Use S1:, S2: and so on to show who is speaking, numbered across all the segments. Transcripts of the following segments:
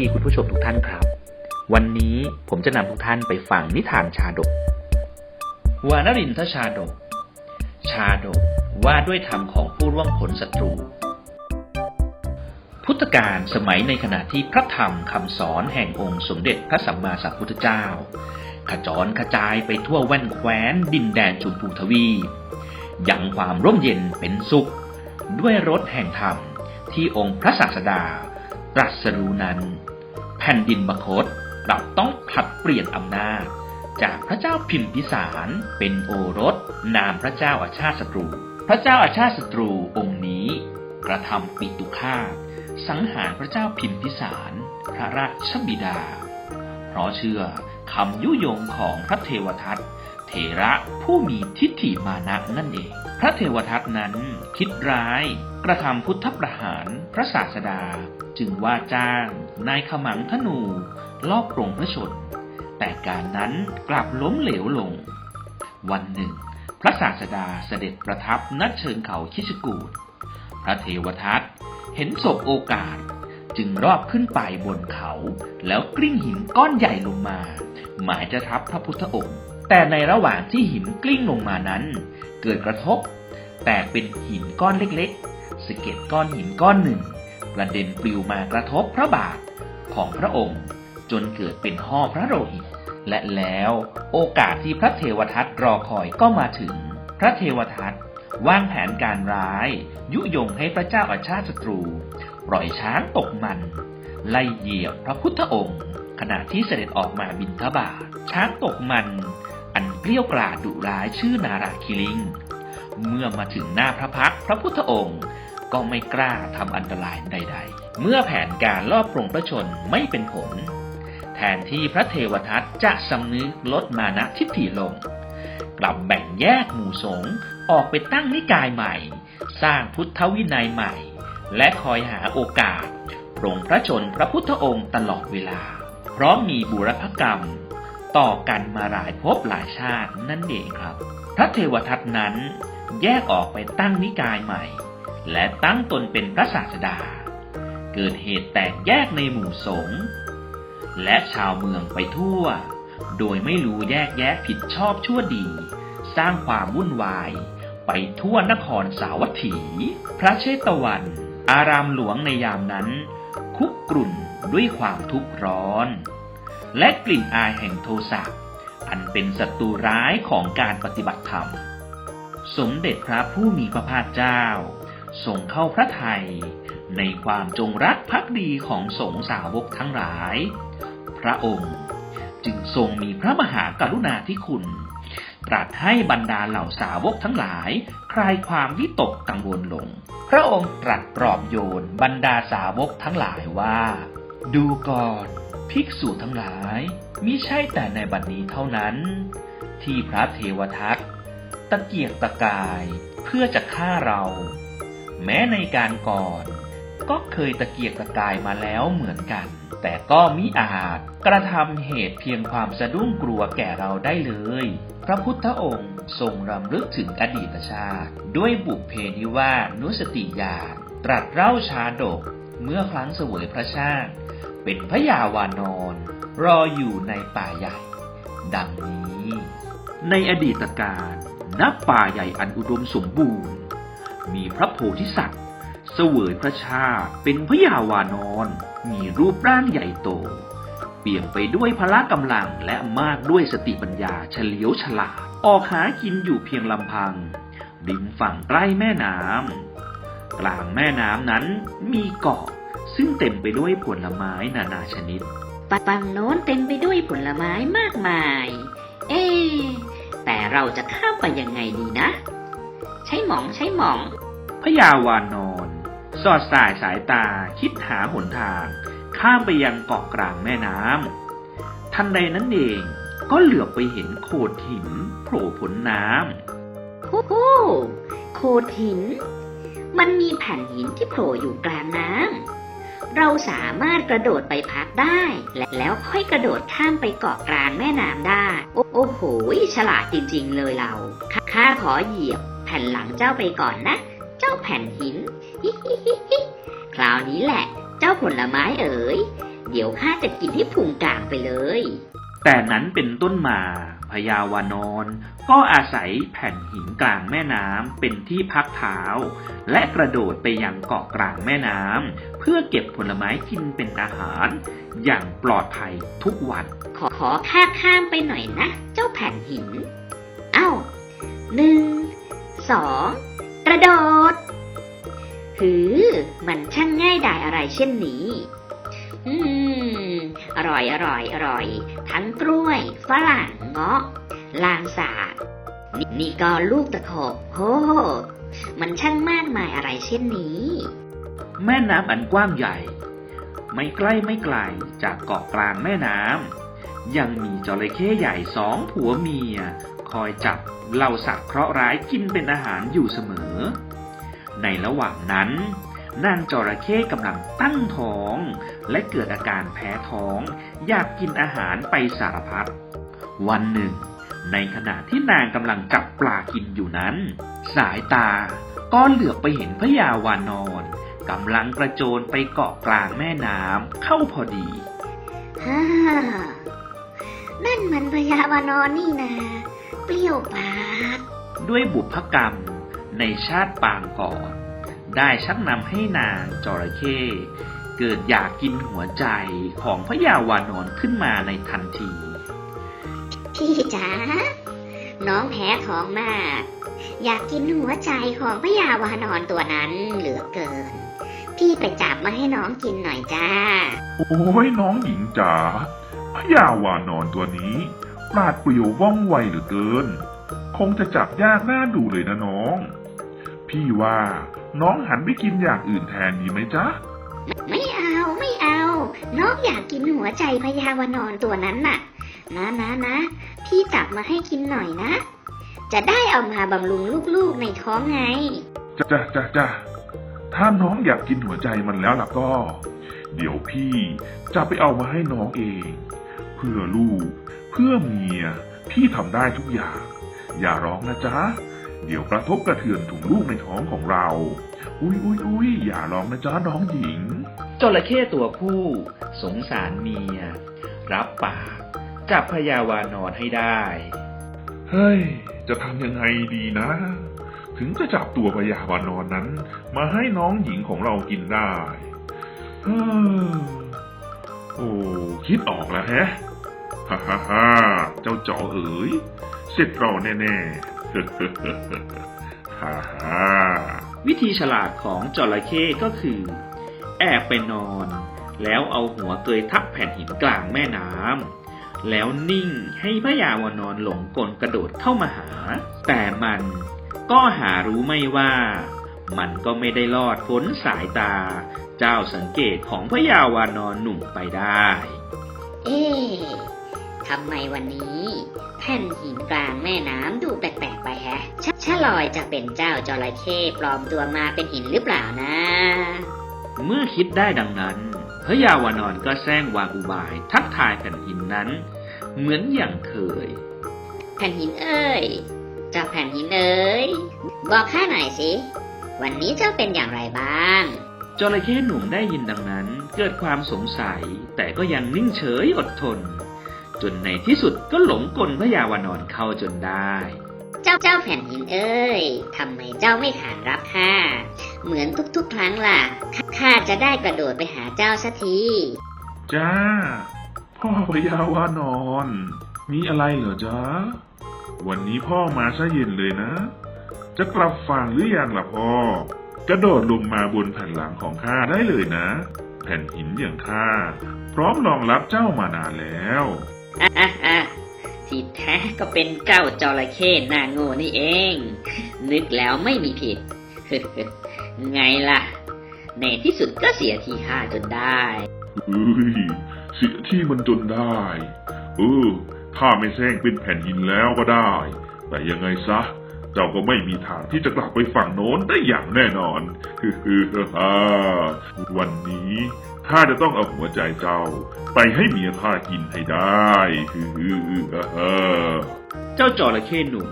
S1: ดีคุณผู้ชมทุกท่านครับ วันนี้ผมจะนำทุกท่านไปฟังนิทานชาดก วานรินทชาดก ชาดกว่าด้วยธรรมของผู้ร่วงผลศัตรู พุทธกาลสมัยในขณะที่พระธรรมคำสอนแห่งองค์สมเด็จพระสัมมาสัมพุทธเจ้า ขจรกระจายไปทั่วแว่นแคว้นดินแดนชมพูทวียังความร่มเย็นเป็นสุข ด้วยรถแห่งธรรมที่องค์พระศาสดาตรัสรู้นั้น แผ่นดินมคตกลับต้องผลัดเปลี่ยนอำนาจ จากพระเจ้าพิมพิสารเป็นโอรส นามพระเจ้าอาชาติศัตรู พระเจ้าอาชาติศัตรูองค์นี้ กระทำปิตุฆาตสังหารพระเจ้าพิมพิสาร พระราชบิดา เพราะเชื่อคำยุยงของพระเทวทัตเถระผู้มีทิฏฐิมานะนั่นเอง พระเทวทัตนั้นคิดร้ายกระทำพุทธประหารพระศาสดา จึงว่าจ้างนายขมังธนู ลอบปรงพระชนแต่การนั้นกลับล้มเหลวลง วันหนึ่ง พระศาสดาเสด็จประทับณเชิงเขาคิชกูดพระเทวทัตเห็นศพโอกาสจึงรอบขึ้นไปบนเขา แล้วกลิ้งหินก้อนใหญ่ลงมา หมายจะทับพระพุทธองค์ แต่ในระหว่างที่หินกลิ้งลงมานั้น เกิดกระทบ แตกเป็นหินก้อนเล็กๆสะเก็ดก้อนหินก้อนหนึ่ง กระเด็นปลิวมากระทบพระบาทของพระองค์ จนเกิดเป็นห่อพระโลหิต และแล้วโอกาสที่พระเทวทัตรอคอยก็มาถึง พระเทวทัตวางแผนการร้าย ยุยงให้พระเจ้าอาชาติศัตรู ปล่อยช้างตกมัน ไล่เหยียบพระพุทธองค์ ขณะที่เสด็จออกมาบินทบาทช้างตกมันอัน เกลี้ยวกล่อมดุร้ายชื่อนาราคิลิง เมื่อมาถึงหน้าพระพักพระพุทธองค์ ก็ไม่กล้าทำอันตรายใด ๆ เมื่อแผนการลอบปรงพระชนไม่เป็นผล แทนที่พระเทวทัตจะสำนึกลดมานะทิฏฐิลง กลับแบ่งแยกหมู่สงฆ์ออกไปตั้งนิกายใหม่ สร้างพุทธวินัยใหม่ และคอยหาโอกาสปรงพระชนพระพุทธองค์ตลอดเวลาเพราะมีบุรพกรรม ต่อกันมาหลายภพหลายชาตินั่นเองครับ พระเทวทัตนั้นแยกออกไปตั้งนิกายใหม่ และตั้งตนเป็นพระศาสดา เกิดเหตุแตกแยกในหมู่สงฆ์และชาวเมืองไปทั่ว โดยไม่รู้แยกแยะผิดชอบชั่วดี สร้างความวุ่นวาย ไปทั่วนครสาวัตถี พระเชตวัน อารามหลวงในยามนั้น คุกกรุ่นด้วยความทุกข์ร้อน และกลิ่นอายแห่งโทสะอันเป็นศัตรูร้ายของการปฏิบัติธรรม สมเด็จพระผู้มีพระภาคเจ้าทรงเข้าพระทัยในความจงรักภักดีของสงสาวกทั้งหลาย พระองค์จึงทรงมีพระมหากรุณาธิคุณ ตรัสให้บรรดาเหล่าสาวกทั้งหลาย คลายความวิตกกังวลลง พระองค์ตรัสปลอบโยนบรรดาสาวกทั้งหลายว่า ดูก่อน ภิกษุทั้งหลายมิใช่แต่ในบัดนี้เท่านั้น ที่พระเทวทัตตะเกียกตะกายเพื่อจะฆ่าเรา แม้ในการก่อน ก็เคยตะเกียกตะกายมาแล้วเหมือนกัน แต่ก็มิอาจกระทำเหตุเพียงความสะดุ้งกลัวแก่เราได้เลย พระพุทธองค์ทรงรำลึกถึงอดีตชาติ ด้วยบุพเพนิวานุสติญาณตรัสเล่าชาดกเมื่อครั้งเสวยพระชาติ เป็นพระยาวานอนรออยู่ในป่าใหญ่ ดังนี้ ในอดีตการณป่าใหญ่อันอุดมสมบูรณ์ มีพระโพธิสัตว์ เสวยพระชาเป็นพระยาวานอนมีรูปร่างใหญ่โต เปี่ยมไปด้วยพละกำลังและมากด้วยสติปัญญาเฉลียวฉลาด ออกหากินอยู่เพียงลำพังริมฝั่งใกล้แม่น้ำกลางแม่น้ำนั้นมีเกาะ ซึ่งเต็มไปด้วยผลไม้นานาชนิด
S2: ฝั่งโน้นเต็มไปด้วยผลไม้มากมาย เอ๊ะแต่เราจะข้ามไปยังไงดีนะ ใช้หมองใช้หมอง
S1: พระยาวานอน สอดสายสายตาคิดหาหนทาง ข้ามไปยังเกาะกลางแม่น้ำทันใดนั้นเองก็เหลือบไปเห็นโขดหินโผล่พ้นน้
S2: ฮู้ฮู้โขดหิน มันมีแผ่นหินที่โผล่อยู่กลางน้ำ เราสามารถกระโดดไปพักได้ และแล้วค่อยกระโดดข้ามไปเกาะกลางแม่น้ำได้ โอ้โหฉลาดจริงๆเลยเราข้าขอเหยียบ แผ่นหลังเจ้าไปก่อนนะ เจ้าแผ่นหิน คราวนี้แหละ เจ้าผลไม้เอ๋ย เดี๋ยวข้าจะกินให้พุงกลางไปเลย
S1: แต่นั้นเป็นต้นมา พญาวานอนก็อาศัยแผ่นหินกลางแม่น้ำเป็นที่พักเท้า และกระโดดไปยังเกาะกลางแม่น้ำเพื่อเก็บผลไม้กินเป็นอาหาร อย่างปลอดภัยทุกวัน
S2: ขอขอข้าข้ามไปหน่อยนะ เจ้าแผ่นหิน เอ้าหนึ่งสองกระโดด หือ มันช่างง่ายดายอะไรเช่นนี้ อืม อร่อยอร่อยอร่อย ทั้งกล้วย ฝรั่งเงาะ ลางสาดนนี่ก็ลูกตะขบโอ้มันช่างมากมายอะไรเช่นนี้
S1: แม่น้ำอันกว้างใหญ่ ไม่ใกล้ไม่ไกลจากเกาะกลางแม่น้ำยังมีจระเข้ใหญ่สองผัวเมีย คอยจับเหล่าสัตว์เคราะห์ร้ายกินเป็นอาหารอยู่เสมอ ในระหว่างนั้น นางจระเข้กำลังตั้งท้อง และเกิดอาการแพ้ท้อง อยากกินอาหารไปสารพัดวันหนึ่ง ในขณะที่นางกำลังจับปลากินอยู่นั้น สายตาก็เหลือบไปเห็นพญาวานอนกำลังกระโจนไปเกาะกลางแม่น้ำเข้าพอดี
S2: ฮ่านั่นมันพยาวานอนนี่นาเปรี้ยวปาก
S1: ด้วยบุพกรรมในชาติปางก่อน ได้ชักนำให้นางจระเข้เกิดอยากกินหัวใจของพญาวานอนขึ้นมาในทันที
S2: พี่จ๋าน้องแพ้ท้องมาก อยากกินหัวใจของพยาวานอนตัวนั้นเหลือเกิน พี่ไปจับมาให้น้องกินหน่อยจ้า
S3: โอ้ยน้องหญิงจ๋าพญาวานอนตัวนี้ปราดเปรียวว่องไวเหลือเกิน คงจะจับยากน่าดูเลยนะน้อง พี่ว่า น้องหันไปกินอย่างอื่นแทนดีไหมจ๊ะ
S2: ไม่เอาไม่เอา น้องอยากกินหัวใจพยาวานอนตัวนั้นน่ะ นะนะนะ พี่จับมาให้กินหน่อยนะ จะได้เอามาบำรุงลูกๆในท้องไง
S3: จ้ะจ้ะจ้ะจ้ะถ้าน้องอยากกินหัวใจมันแล้วล่ะก็ เดี๋ยวพี่จะไปเอามาให้น้องเอง เพื่อลูก เพื่อเมีย พี่ทำได้ทุกอย่าง อย่าร้องนะจ๊ะ เดี๋ยวกระทบกระเทือนถุงลูกในท้องของเรา อุ้ยอุ้ยอุ้ยอย่าร้องนะจ๊ะน้องหญิง
S1: จระเข้ตัวผู้ สงสารเมีย รับปากจับพญาวานอนให้ได้
S3: เฮ้ย จะทำยังไงดีนะ ถึงจะจับตัวพญาวานอนนั้น มาให้น้องหญิงของเรากินได้เฮ้อโอ้คิดออกแล้วแฮะฮ่าฮ่าฮ่าเจ้าจ๋อเอ๋ยเสร็จเราแน่ ๆ ฮ่าฮ่า
S1: วิธีฉลาดของจระเข้ก็คือ แอบไปนอน แล้วเอาหัวเกยทับแผ่นหินกลางแม่น้ำแล้วนิ่งให้พญาวานอนหลงกลกระโดดเข้ามาหา แต่มันก็หารู้ไม่ว่า มันก็ไม่ได้รอดพ้นสายตา เจ้าสังเกตของพญาวานอนหนุ่มไปได้
S2: เอ๊ะ ทำไมวันนี้ แผ่นหินกลางแม่น้ำดูแปลกๆไปแฮะชชะลอยจะเป็นเจ้าจระเข้ปลอมตัวมาเป็นหินหรือเปล่านะ
S1: เมื่อคิดได้ดังนั้นพระยาวานอนก็แซงวางอุบาย ทักทายแผ่นหินนั้น เหมือนอย่างเคย
S2: แผ่นหินเอ้ยเจ้าแผ่นหินเอ้ยบอกข้าหน่อยสิ วันนี้เจ้าเป็นอย่างไรบ้าง
S1: จระเข้หนุ่มได้ยินดังนั้น เกิดความสงสัยแต่ก็ยังนิ่งเฉยอดทน จนในที่สุดก็หลงกลพระยาวานอนเข้าจนได้
S2: เจ้าเจ้าแผ่นหินเอ้ยทำไมเจ้าไม่ขานรับข้าเหมือนทุกๆ ครั้งล่ะข้าจะได้กระโดดไปหาเจ้าสักที
S3: จ้า พ่อพญาวานอน มีอะไรเหรอจ๊ะวันนี้พ่อมาซะเย็นเลยนะ จะกลับฝั่งหรือยังล่ะพ่อ กระโดดลงมาบนแผ่นหลังของข้าได้เลยนะ แผ่นหินอย่างข้าพร้อมรองรับเจ้ามานานแล้ว
S2: อะอะที่แท้ก็เป็นเจ้าจระเข้หน้าโง่นี่เอง นึกแล้วไม่มีผิด ไงล่ะ ในที่สุดก็เสียทีข้าจนได้
S3: เฮ้ยเสียที่มันจนได้ เออถ้าไม่แซงเป็นแผ่นหินแล้วก็ได้ แต่ยังไงซะ เจ้าก็ไม่มีทางที่จะกลับไปฝั่งโน้นได้อย่างแน่นอนวันนี้ข้าจะต้องเอาหัวใจเจ้า ไปให้เมียข้ากินให้ได้
S1: เจ้าจระเข้หนุ่ม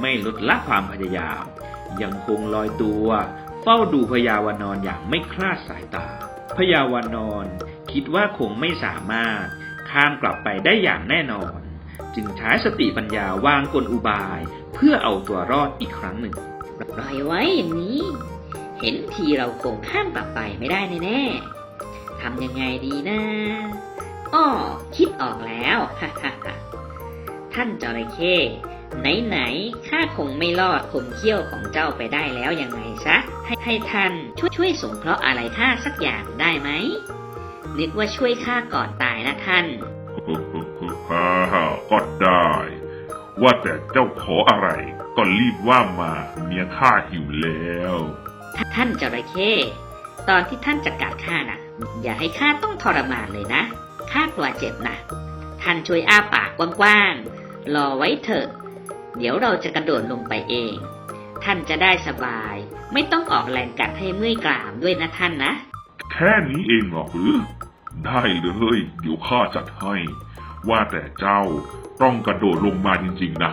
S1: ไม่ลดละความพยายาม ยังคงลอยตัว เฝ้าดูพญาวานอนอย่างไม่คลาดสายตาพญาวานอนคิดว่าคงไม่สามารถข้ามกลับไปได้อย่างแน่นอน จึงใช้สติปัญญาวางกลอุบาย พื่อเอาตัวรอดอีกครั้งหนึ่ง
S2: ปล่อยไว้อย่างนี้ เห็นทีเราคงข้ามกลับไปไม่ได้แน่ๆทำยังไงดีนะอ้อคิดออกแล้วฮ่าฮ่าฮ่าท่านจระเข้ไหนๆข้าคงไม่รอดคมเขี้ยวของเจ้าไปได้แล้วยังไงซะให้ให้ท่านช่วยช่วยสงเคราะห์อะไรข้าสักอย่างได้ไหมนึกว่าช่วยข้าก่อนตายนะท่าน
S3: ฮ่าฮ่าก็ได้ ว่าแต่เจ้าขออะไร ก็รีบว่ามาเมียข้าหิวแล้ว
S2: ท่านจระเข้ตอนที่ท่านจะกัดข้าน่ะ อย่าให้ข้าต้องทรมานเลยนะข้ากลัวเจ็บนะท่านช่วยอ้าปากกว้างๆรอไว้เถอะ เดี๋ยวเราจะกระโดดลงไปเอง ท่านจะได้สบาย ไม่ต้องออกแรงกัดให้เมื่อยกรามด้วยนะท่านนะ
S3: แค่นี้เองเหรอหรือได้เลย เดี๋ยวข้าจัดให้ ว่าแต่เจ้าต้องกระโดดลงมาจริงๆนะ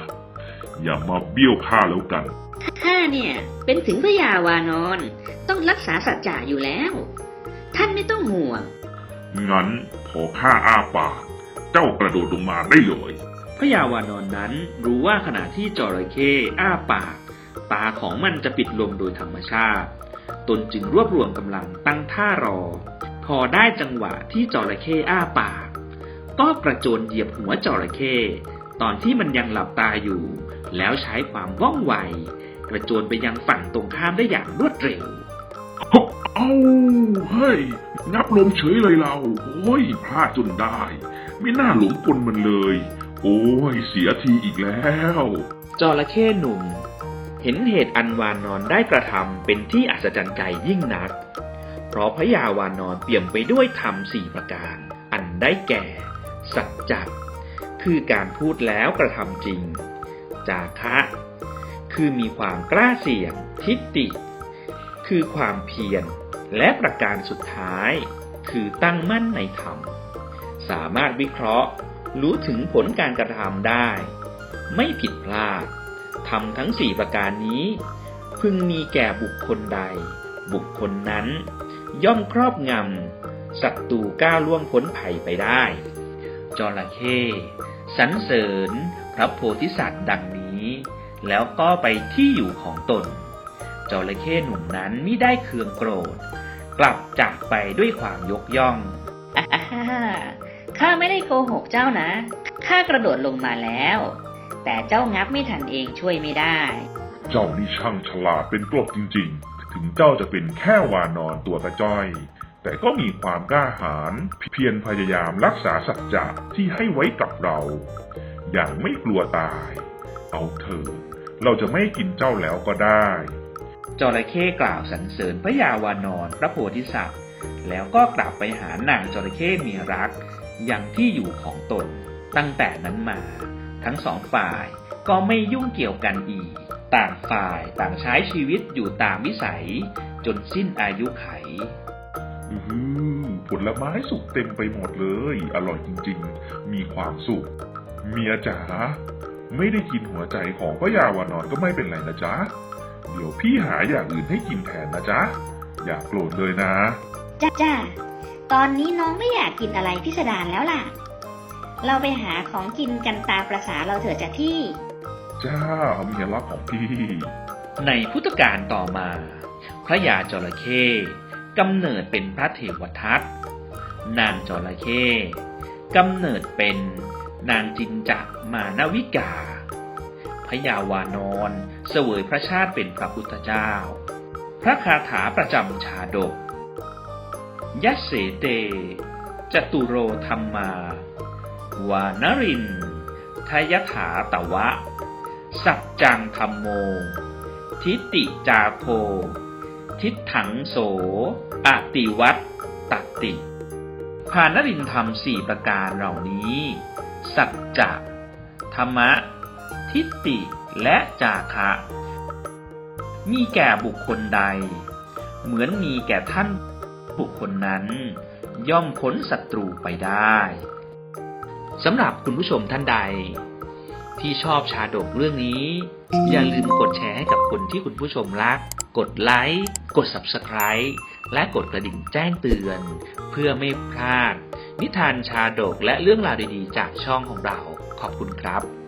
S3: อย่ามาเบี้ยวข้าแล้วกัน
S2: ข้าเนี่ยเป็นถึงพระยาวานอน ต้องรักษาสัจจะอยู่แล้ว ท่านไม่ต้องห่วง
S3: งั้นพอข้าอ้าปาก เจ้ากระโดดลงมาได้เลย
S1: พระยาวานอนนั้นรู้ว่าขณะที่จระเข้อ้าปาก ตาของมันจะปิดลงโดยธรรมชาติ ตนจึงรวบรวมกำลังตั้งท่ารอ พอได้จังหวะที่จระเข้อ้าปาก ก็กระโจนเหยียบหัวจระเข้ตอนที่มันยังหลับตาอยู่ แล้วใช้ความว่องไว กระโจนไปยังฝั่งตรงข้ามได้อย่างรวดเร็ว
S3: เอ้าเฮ้ยงับลมเฉยเลยเรา โอ้ยพลาดจนได้ ไม่น่าหลงกลมันเลย โอ้ย เสียทีอีกแล้ว
S1: จระเข้หนุ่ม เห็นเหตุอันวานอนได้กระทำเป็นที่อัศจรรย์ใจยิ่งนัก เพราะพระยาวานอนเปี่ยมไปด้วยธรรมสี่ประการ อันได้แก่ สัจจะคือการพูดแล้วกระทำจริง จาคะ คือมีความกล้าเสี่ยง ทิฏฐิคือความเพียรและประการสุดท้าย คือตั้งมั่นในธรรม สามารถวิเคราะห์ รู้ถึงผลการกระทำได้ ไม่ผิดพลาดทำทั้งสี่ประการนี้ พึงมีแก่บุคคลใด บุคคลนั้น ย่อมครอบงำศัตรูก้าวล่วงพ้นภัยไปได้ จระเข้สรรเสริญพระโพธิสัตว์ดังนี้ แล้วก็ไปที่อยู่ของตน จระเข้หนุ่มนั้นไม่ได้เคืองโกรธ กลับจากไปด้วยความยกย่อง
S2: อ่าฮ่าฮ่าข้าไม่ได้โกหกเจ้านะ ข้ากระโดดลงมาแล้ว แต่เจ้างับไม่ทันเองช่วยไม่ได้
S3: เจ้านี่ช่างฉลาดเป็นกลบจริงๆ ถึงเจ้าจะเป็นแค่วานอนตัวกระจ้อย แต่ก็มีความกล้าหาญเพียรพยายามรักษาสัจจะที่ให้ไว้กับเรา อย่างไม่กลัวตาย เอาเถอะเราจะไม่กินเจ้าแล้วก็ได้
S1: จระเข้กล่าวสรรเสริญพระยาวานอนพระโพธิสัตว์ แล้วก็กลับไปหานางจระเข้เมียรัก อย่างที่อยู่ของตน ตั้งแต่นั้นมา ทั้งสองฝ่ายก็ไม่ยุ่งเกี่ยวกันอีก ต่างฝ่ายต่างใช้ชีวิตอยู่ตามวิสัย จนสิ้นอายุไข
S3: ผลไม้สุกเต็มไปหมดเลย อร่อยจริงๆ มีความสุข เมียจ๋าไม่ได้กินหัวใจของพระยาวานอนก็ไม่เป็นไรนะจ๊ะ เดี๋ยวพี่หาอย่างอื่นให้กินแทนนะจ๊ะ อย่าโกรธเลยนะ
S2: จ้าจ้าตอนนี้น้องไม่อยากกินอะไรพิสดารแล้วล่ะ เราไปหาของกินกันตามประษาเราเถอะจ้ะที่
S3: จ้าเมียรักของพี่
S1: ในพุทธกาลต่อมา พระยาจระเข้ กำเนิดเป็นพระเทวทัตนางจระเข้กำเนิดเป็นนางจินจักมานวิกาพยาวานอนเสวยพระชาติเป็นพระพุทธเจ้า พระคาถาประจำชาดก ยัสเสเต จตุโรธรรมา วานรินทยถาตวะ สัจจังธรรมโม ทิติจาโพ ทิฏถังโสอติวัตตติภานรินธรรมสี่ประการเหล่านี้ สัจจะธรรมะ ทิฏฐิและจาคะ มีแก่บุคคลใด เหมือนมีแก่ท่านบุคคลนั้น ย่อมพ้นศัตรูไปได้สำหรับคุณผู้ชมท่านใด ที่ชอบชาดกเรื่องนี้ อย่าลืมกดแชร์ให้กับคนที่คุณผู้ชมรัก กดไลค์ กด Subscribe และกดกระดิ่งแจ้งเตือน เพื่อไม่พลาด นิทานชาดกและเรื่องราวดีๆ จากช่องของเรา ขอบคุณครับ